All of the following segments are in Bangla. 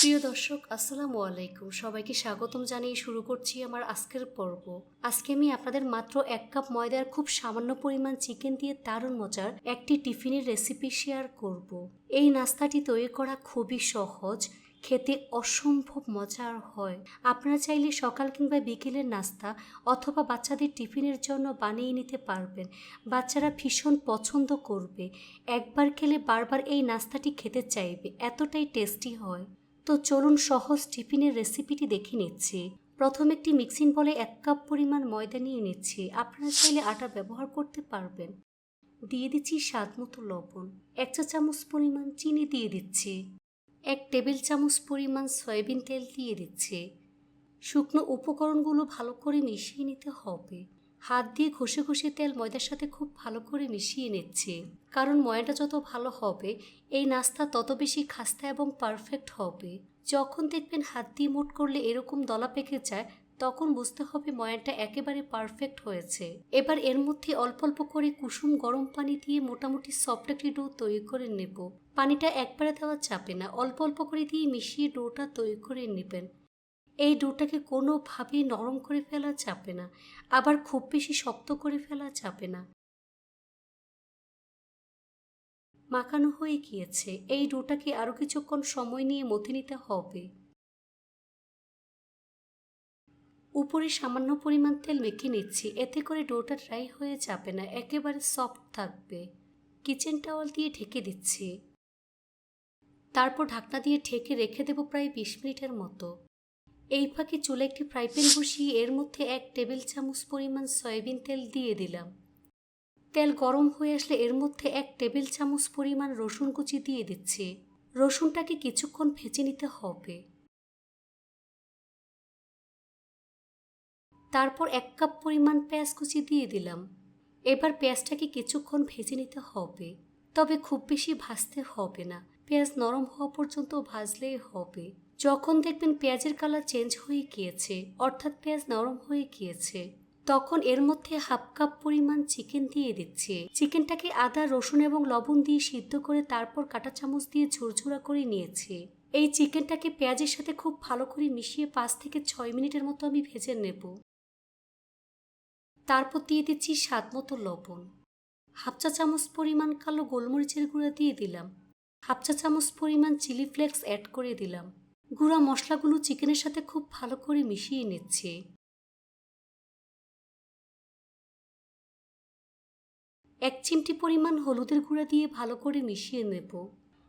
প্রিয় দর্শক, আসসালামু আলাইকুম। সবাইকে স্বাগতম জানিয়ে শুরু করছি আমার আজকের পর্ব। আজকে আমি আপনাদের মাত্র এক কাপ ময়দার খুব সামান্য পরিমাণ চিকেন দিয়ে দারুণ মজার একটি টিফিনের রেসিপি শেয়ার করব। এই নাস্তাটি তৈরি করা খুবই সহজ, খেতে অসম্ভব মজার হয়। আপনারা চাইলে সকাল কিংবা বিকেলের নাস্তা অথবা বাচ্চাদের টিফিনের জন্য বানিয়ে নিতে পারবেন। বাচ্চারা ভীষণ পছন্দ করবে। একবার খেলে বারবার এই নাস্তাটি খেতে চাইবে, এতটাই টেস্টি হয়। তো চলুন সহজ টিফিনের রেসিপিটি দেখে নিচ্ছি। প্রথম একটি মিক্সিং বলে এক কাপ পরিমাণ ময়দা নিয়ে নিচ্ছি। আপনারা চাইলে আটা ব্যবহার করতে পারবেন। দিয়ে দিচ্ছি স্বাদ মতো লবণ। এক চা চামচ পরিমাণ চিনি দিয়ে দিচ্ছি। এক টেবিল চামচ পরিমাণ সয়াবিন তেল দিয়ে দিচ্ছি। শুকনো উপকরণগুলো ভালো করে মিশিয়ে নিতে হবে। হাত দিয়ে ঘষে ঘষে তেল ময়দার সাথে খুব ভালো করে মিশিয়ে নিচ্ছে। কারণ ময়দা যত ভালো হবে, এই নাস্তা তত বেশি খাস্তা এবং পারফেক্ট হবে। যখন দেখবেন হাত দিয়ে মোট করলে এরকম দলা পেকে যায়, তখন বুঝতে হবে ময়ানটা একেবারে পারফেক্ট হয়েছে। এবার এর মধ্যে অল্প অল্প করে কুসুম গরম পানি দিয়ে মোটামুটি সফট একটি ডো তৈরি করে নেব। পানিটা একবারে দেওয়া চাপে না, অল্প অল্প করে দিয়ে মিশিয়ে ডোটা তৈরি করে নেবেন। এই ডোটাকে কোনোভাবেই নরম করে ফেলা যাবে না, আবার খুব বেশি শক্ত করে ফেলা যাবে না। মাখানো হয়ে গিয়েছে, এই ডোটাকে আরও কিছুক্ষণ সময় নিয়ে মথে নিতে হবে। উপরে সামান্য পরিমাণ তেল মেখে নিচ্ছি, এতে করে ডোটা ড্রাই হয়ে যাবে না, একেবারে সফট থাকবে। কিচেন টাওয়াল দিয়ে ঢেকে দিচ্ছি। তারপর ঢাকনা দিয়ে ঢেকে রেখে দেবো প্রায় বিশ মিনিটের মতো। এই ফাঁকে চুলে একটি ফ্রাই প্যান বসিয়ে এর মধ্যে এক টেবিল চামচ পরিমাণ সয়াবিন তেল দিয়ে দিলাম। তেল গরম হয়ে আসলে এর মধ্যে এক টেবিল চামচ পরিমাণ রসুন কুচি দিয়ে দিচ্ছি। রসুনটাকে কিছুক্ষণ ভেজে নিতে হবে। তারপর এক কাপ পরিমাণ পেঁয়াজ কুচি দিয়ে দিলাম। এবার পেঁয়াজটাকে কিছুক্ষণ ভেজে নিতে হবে। তবে খুব বেশি ভাজতে হবে না। পেঁয়াজ নরম হওয়া পর্যন্ত ভাজলেই হবে। যখন দেখবেন পেঁয়াজের কালার চেঞ্জ হয়ে গিয়েছে, অর্থাৎ পেঁয়াজ নরম হয়ে গিয়েছে, তখন এর মধ্যে হাফ কাপ পরিমাণ চিকেন দিয়ে দিচ্ছে। চিকেনটাকে আদা, রসুন এবং লবণ দিয়ে সিদ্ধ করে তারপর কাঁটা চামচ দিয়ে ঝুরঝুরা করে নিয়েছে। এই চিকেনটাকে পেঁয়াজের সাথে খুব ভালো করে মিশিয়ে পাঁচ থেকে ছয় মিনিটের মতো আমি ভেজে নেব। তারপর দিয়ে দিচ্ছি স্বাদ মতো লবণ। হাফ চা চামচ পরিমাণ কালো গোলমরিচের গুঁড়া দিয়ে দিলাম। হাফ চা চামচ পরিমাণ চিলি ফ্লেক্স অ্যাড করে দিলাম। গুঁড়া মশলাগুলো চিকেনের সাথে খুব ভালো করে মিশিয়ে নিচ্ছে। এক চিমটি পরিমাণ হলুদের গুঁড়া দিয়ে ভালো করে মিশিয়ে নেব।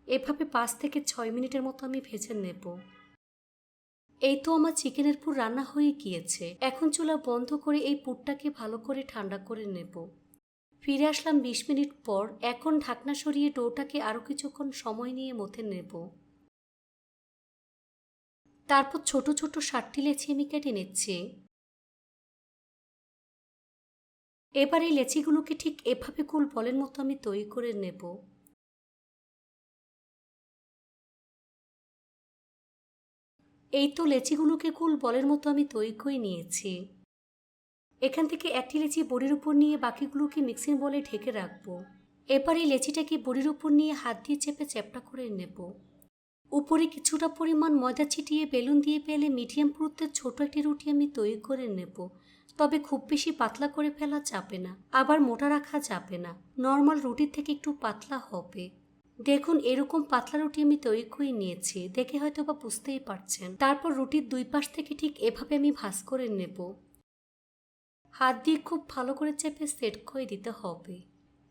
এভাবে পাঁচ থেকে ছয় মিনিটের মতো আমি ভেজে নেব। এই তো আমার চিকেনের পুর রান্না হয়ে গিয়েছে। এখন চুলা বন্ধ করে এই পুরটাকে ভালো করে ঠান্ডা করে নেব। ফিরে আসলাম বিশ মিনিট পর। এখন ঢাকনা সরিয়ে ডোটাকে আরও কিছুক্ষণ সময় নিয়ে মথে নেব। তারপর ছোট ছোট ষাটটি লেচি আমি কেটে নিচ্ছি। এবার এই লেচিগুলোকে ঠিক এভাবে কুল বলের মতো আমি তৈরি করে নেব। এই তো লেচিগুলোকে কুল বলের মতো আমি তৈরি করে নিয়েছি। এখান থেকে একটি লেচি বড়ির উপর নিয়ে বাকিগুলোকে মিক্সিং বলে ঢেকে রাখব। এবার এই লেচিটাকে বড়ির উপর নিয়ে হাত দিয়ে চেপে চ্যাপটা করে নেব। উপরে কিছুটা পরিমাণ ময়দা ছিটিয়ে বেলুন দিয়ে পেলে মিডিয়াম পুরুত্বের ছোট একটি রুটি আমি তৈরি করে নেব। তবে খুব বেশি পাতলা করে ফেলা যাবে না, আবার মোটা রাখা যাবে না। নর্মাল রুটির থেকে একটু পাতলা হবে। দেখুন, এরকম পাতলা রুটি আমি তৈরি করে নিয়েছি। দেখে হয়তো বা বুঝতেই পারছেন। তারপর রুটির দুই পাশ থেকে ঠিক এভাবে আমি ভাস করে নেব। হাত দিয়ে খুব ভালো করে চেপে সেট করে দিতে হবে।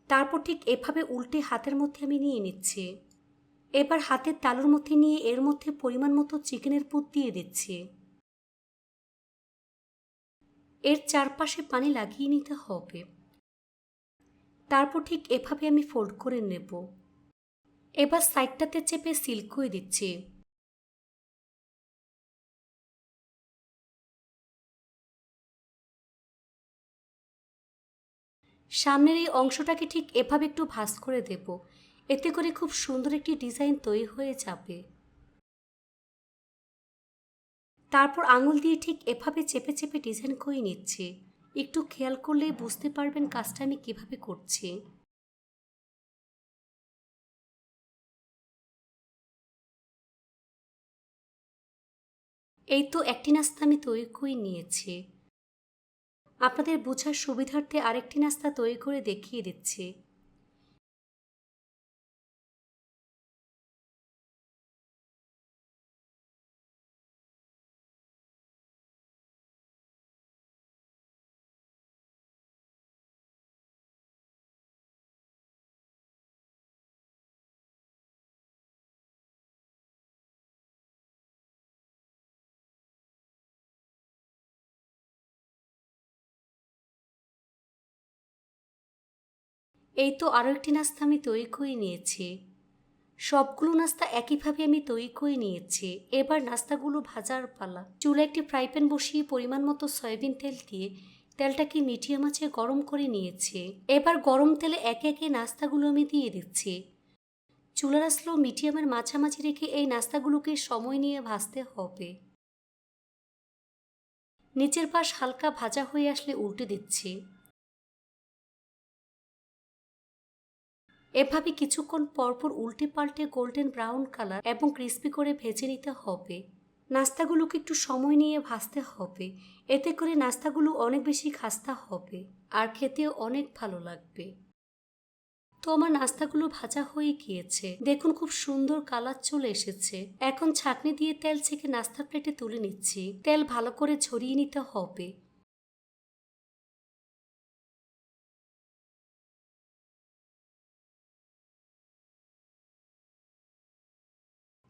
তারপর ঠিক এভাবে উল্টে হাতের মধ্যে আমি নিয়ে নিচ্ছি। এবার হাতের তালুর মধ্যে নিয়ে এর মধ্যে পরিমাণ মতো চিকেনের পুর দিয়ে দিচ্ছি। এর চারপাশে পানি লাগিয়ে নিতে হবে। তারপর ঠিক এভাবে আমি ফোল্ড করে নেব। এবার সাইডটাতে চেপে সিল করে দিচ্ছি। সামনের এই অংশটাকে ঠিক এভাবে একটু ভাস করে দেব। এতে করে খুব সুন্দর একটি ডিজাইন তৈরি হয়ে যাবে। তারপর আঙুল দিয়ে ঠিক এভাবে চেপে চেপে ডিজাইন করে নিচ্ছি। একটু খেয়াল করলেই বুঝতে পারবেন কাজটা আমি কীভাবে করছি। এই তো একটি নাস্তা আমি তৈরি করে নিয়েছি। আপনাদের বোঝার সুবিধার্থে আরেকটি নাস্তা তৈরি করে দেখিয়ে দিচ্ছি। এই তো আরও একটি নাস্তা আমি তৈরি করে নিয়েছি। সবগুলো নাস্তা একইভাবে আমি তৈরি করে নিয়েছি। এবার নাস্তাগুলো ভাজার পালা। চুলে একটি ফ্রাই প্যান বসিয়ে পরিমাণ মতো সয়াবিন তেল দিয়ে তেলটাকে মিডিয়াম আঁচে গরম করে নিয়েছি। এবার গরম তেলে একে একে নাস্তাগুলো আমি দিয়ে দিচ্ছি। চুলার আসলেও মিডিয়ামের মাঝামাঝি রেখে এই নাস্তাগুলোকে সময় নিয়ে ভাজতে হবে। নিচের পাশ হালকা ভাজা হয়ে আসলে উল্টে দিচ্ছি। এভাবে কিছুক্ষণ পরপর উল্টে পাল্টে গোল্ডেন ব্রাউন কালার এবং ক্রিস্পি করে ভেজে নিতে হবে। নাস্তাগুলোকে একটু সময় নিয়ে ভাজতে হবে। এতে করে নাস্তাগুলো অনেক বেশি খাস্তা হবে আর খেতেও অনেক ভালো লাগবে। তো আমার নাস্তাগুলো ভাজা হয়ে গিয়েছে। দেখুন খুব সুন্দর কালার চলে এসেছে। এখন ছাঁকনি দিয়ে তেল ছেঁকে নাস্তার প্লেটে তুলে নিচ্ছি। তেল ভালো করে ঝরিয়ে নিতে হবে।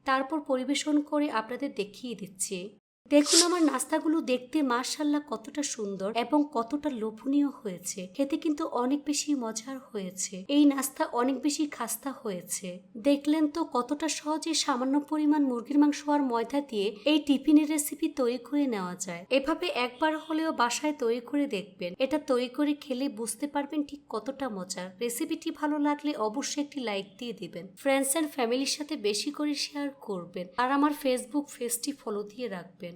তারপর পরিবেশন করে আপনাদের দেখিয়ে দিচ্ছি। দেখুন আমার নাস্তাগুলো দেখতে মার্শাল্লাহ কতটা সুন্দর এবং কতটা লোভনীয় হয়েছে। খেতে কিন্তু অনেক বেশি মজার হয়েছে। এই নাস্তা অনেক বেশি খাস্তা হয়েছে। দেখলেন তো কতটা সহজে সামান্য পরিমাণ মুরগির মাংস আর ময়দা দিয়ে এই টিফিনের রেসিপি তৈরি করে নেওয়া যায়। এভাবে একবার হলেও বাসায় তৈরি করে দেখবেন। এটা তৈরি করে খেলে বুঝতে পারবেন ঠিক কতটা মজার। রেসিপিটি ভালো লাগলে অবশ্যই একটি লাইক দিয়ে দিবেন। ফ্রেন্ডস অ্যান্ড ফ্যামিলির সাথে বেশি করে শেয়ার করবেন। আর আমার ফেসবুক পেজটি ফলো দিয়ে রাখবেন।